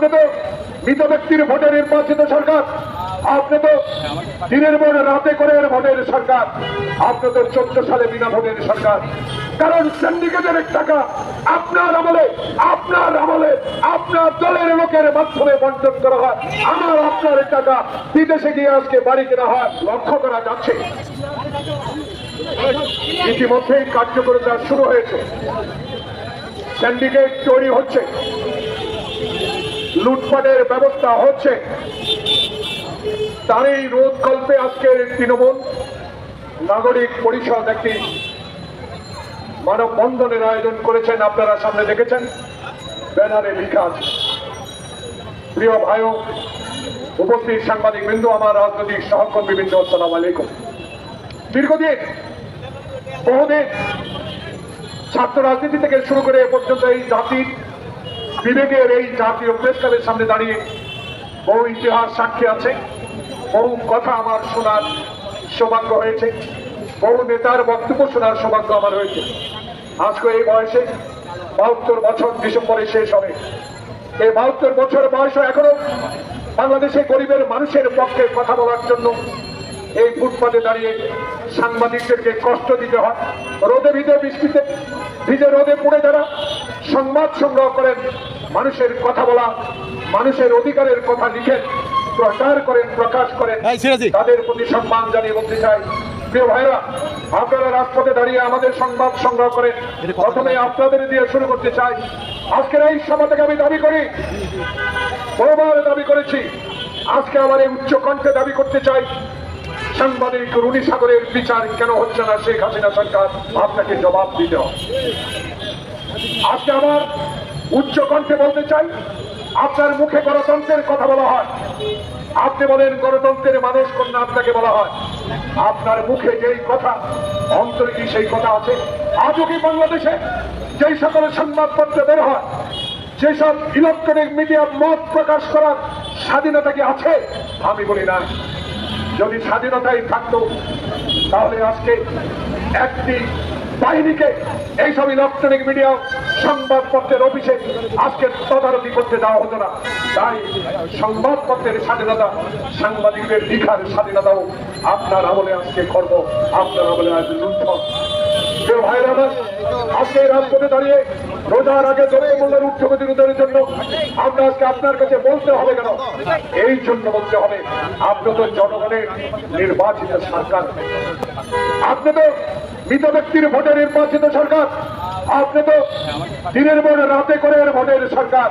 আপনি তো মৃত ব্যক্তির ভোটে নির্বাচিত সরকার। আপনি তো দিনের পর রাতে করে ভোটের সরকার। আপনি তো চোদ্দ সালে বিনা ভোটের সরকার। কারণ সিন্ডিকেটের টাকা আপনার আমলে আপনার আমলে, আপনার দলের লোকের মাধ্যমে বন্টন করা হয়। আমার, আপনার টাকা বিদেশে গিয়ে আজকে বাড়ি কেনা হয়, লক্ষ্য করা যাচ্ছে। ইতিমধ্যেই কার্যকরিতা শুরু হয়েছে। সিন্ডিকেট তৈরি হচ্ছে। লুটপাটের ব্যবস্থা হচ্ছে। তারই রোধ কল্পে আজকের তৃণমূল নাগরিক পরিষদ একটি মানববন্ধনের আয়োজন করেছেন, আপনারা সামনে দেখেছেন। ব্যানারে লেখা আছে। প্রিয় ভাই, উপস্থিত সাংবাদিক বিন্দু, আমার রাজনৈতিক সহকর্মী বিন্দু, আসসালাম আলাইকুম। দীর্ঘদিন, বহুদিন ছাত্র রাজনীতি থেকে শুরু করে এ পর্যন্ত এই জাতির বিবেকের এই জাতীয় প্রেস সামনে দাঁড়িয়ে বহু ইতিহাস সাক্ষী আছে, বহু কথা আমার শোনার সৌভাগ্য হয়েছে, বহু নেতার বক্তব্য শোনার সৌভাগ্য আমার হয়েছে। আজকে এই বয়সে বাহাত্তর বছর ডিসেম্বরে শেষ হবে। এই বাহাত্তর বছর বয়সও এখনও বাংলাদেশে গরিবের মানুষের পক্ষে কথা বলার জন্য এই ফুটপাতে দাঁড়িয়ে সাংবাদিকদেরকে কষ্ট দিতে হয়। রোদে ভিজে বৃষ্টিতে ভিজে রোদে পড়ে যারা সংবাদ সংগ্রহ করেন মানুষের কথা বলা মানুষের অধিকারের কথা লিখেন প্রচার করেন প্রকাশ করেন তাদের প্রতি সম্মান জানিয়ে বলতে চাই। প্রিয় ভাইরা আপনারা রাজপথে দাঁড়িয়ে আমাদের সংবাদ সংগ্রহ করেন। প্রথমে আপনাদের দিয়ে শুরু করতে চাই। আজকের এই সভা থেকে আমি দাবি করি বহুবার দাবি করেছি। আজকে আমার এই উচ্চ কণ্ঠে দাবি করতে চাই। সাংবাদিক রুনি সাগরের বিচার কেন হচ্ছে না শেখ হাসিনা সরকার? আপনাকে জবাব দিতে হবে। আজকে আমার উচ্চ কণ্ঠে বলতে চাই, আপনার মুখে গণতন্ত্রের কথা বলা হয়। আপনি বলেন গণতন্ত্রের মানুষ কন্যা আপনাকে বলা হয়। আপনার মুখে যেই কথা অন্তরে কি সেই কথা আছে। আজও কি বাংলাদেশে যেই সকল সংবাদপত্র বের হয় যেসব ইলেকট্রনিক মিডিয়া মত প্রকাশ করার স্বাধীনতা কি আছে? আমি বলি না। যদি স্বাধীনতাই থাকত, তাহলে আজকে একটি বাহিনীকে এইসব ইলেকট্রনিক মিডিয়া সংবাদপত্রের অফিসে আজকে তদারকি করতে দেওয়া হতো না। তাই সংবাদপত্রের স্বাধীনতা, সাংবাদিকদের লিখার স্বাধীনতাও আপনার আমলে আজকে কর্ম আপনার আমলে আজ লুণ্ঠন। আমার, আজকে দাঁড়িয়ে রোজার আগে জন্য আমরা আজকে আপনার কাছে বলতে হবে কেন? এই জন্য বলতে হবে আপনি তো জনগণের নির্বাচিত সরকার। আপনি তো মৃত ব্যক্তির ভোটে নির্বাচিত সরকার। আপনি তো দিনের পর রাতে করে ভোটের সরকার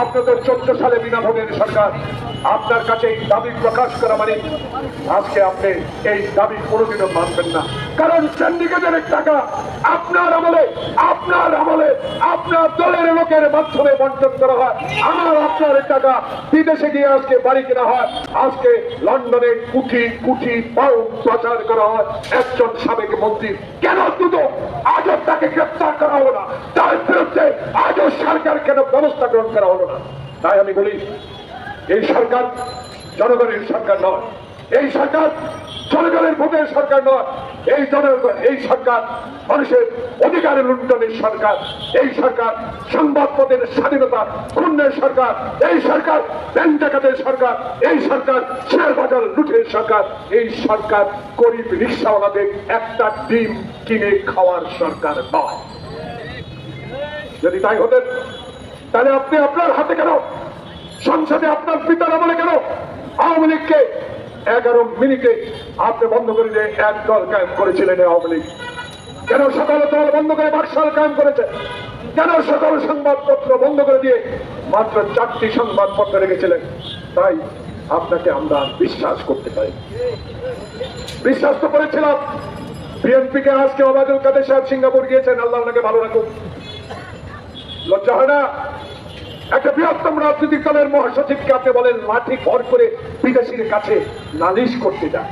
আপনি তো চোদ্দ সালে বিনা ভোটের সরকার, আপনার কাছে এই দাবি প্রকাশ করা মানে আজকে আপনি এই দাবি কোনোদিনও মানবেন না। কারণ সিন্ডিকেটের টাকা আপনার আমলে আপনার আমলে, আপনার দলের লোকের মাধ্যমে বন্টন করা হয়। আমার, আপনার টাকা বিদেশে গিয়ে আজকে বাড়ি কেনা হয়। আজকে লন্ডনে কুঠি কুঠি পাউন্ড প্রচার করা হয়। একজন সাবেক মন্ত্রী, কেন দুটো? আজও তাকে গ্রেপ্তার করা হলো না। তার বিরুদ্ধে আজও সরকার কেন ব্যবস্থা গ্রহণ করা হলো না? তাই আমি বলি, এই সরকার জনগণের সরকার নয়। এই সরকার জনগণের ভোটের সরকার নয়। এই জনগণ, এই সরকার মানুষের অধিকারের লুণ্ঠনের সরকার। এই সরকার সংবাদপত্রের স্বাধীনতা খুনের সরকার। এই সরকার ব্যাংক ডাকাতের সরকার। এই সরকার শেয়ার বাজার লুটের সরকার। এই সরকার গরিব রিক্সাওয়ালাদের একটা ডিম কিনে খাওয়ার সরকার নয়। যদি তাই হতেন তাহলে আপনি আপনার হাতে কেন, সংসদে আপনার পিতার আমলে কেন আওয়ামী লীগকে এগারো মিনিটে আপনি বন্ধ করে দিয়ে এক দল কায়েম করেছিলেন আওয়ামী লীগ? কেন সকল দল বন্ধ করে বাকশাল কায়েম করেছে? কেন সকল সংবাদপত্র বন্ধ করে দিয়ে মাত্র চারটি সংবাদপত্র রেখেছিলেন? তাই আপনাকে আমরা বিশ্বাস করতে পারি বিশ্বাস তো করেছিলাম। বিএনপিকে আজকে ওবায়দুল কাদের সাহেব সিঙ্গাপুর গিয়েছেন আল্লাহ ওনাকে ভালো রাখুন লজ্জা হয় না? একটা বৃহত্তম রাজনৈতিক দলের মহাসচিবকে আপনি বলেন, লাঠি ভর করে বিদেশির কাছে নালিশ করতে যায়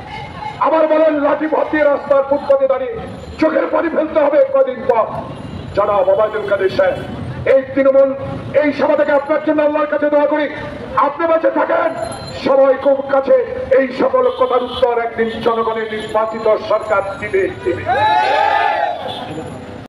আবার বলেন, লাঠি ভর দিয়ে রাস্তার ফুটপাতে দাঁড়িয়ে চোখের পানি ফেলতে হবে কদিন পর। যারা ওবায়দুল কাদের সাহেব, এই তৃণমূল, এই সভা থেকে আপনার জন্য আল্লাহর কাছে দোয়া করি। আপনি বেঁচে থাকেন। সবাই খুব কাছে এই সকল কথার উত্তর একদিন জনগণের নির্বাচিত সরকার দিবে দিবে।